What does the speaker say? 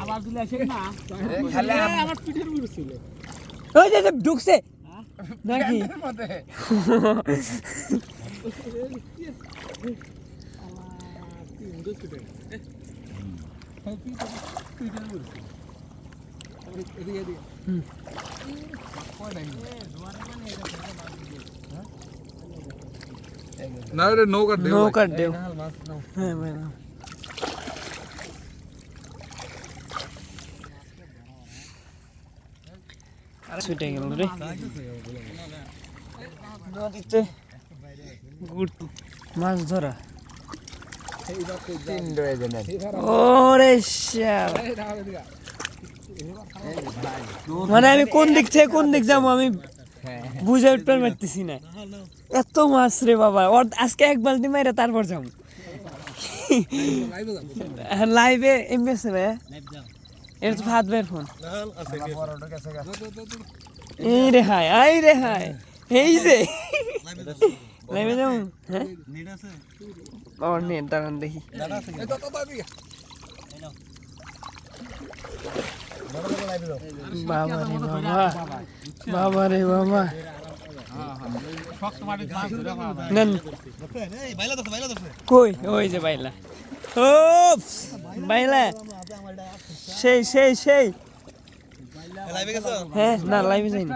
আবার দিলে আসে না খালি আমার পিঠের উপর ছিল ওই যে ঢুকছে নাকি মধ্যে। না রে দেও নাল মাছ নাও। হ্যাঁ ভাই নাও। ছুটে গেল রে নদীতে গুড় মাছ ধরা মানে আমি কোন দিক থেকে কোন দিক যাব আমি। বুঝে উঠতে পারতেছি না। এত মাছ রে বাবা। ওর আজকে এক বালতি মাইরা তারপর যাব। লাইভে এমবেছে ভাই এটা তো ভাত বের ফোন। এই রে হাই আই রে হাই এই যে। লাইভে যাব? হ্যাঁ? বাবা নেট দাঁড়ান দেখি। বাবা রে বাবা। বাবা রে বাবা কই? ওই যে বাইলা। ও বাইলা। সেই সেই সেই। হ্যাঁ না লাইভে যাইনি।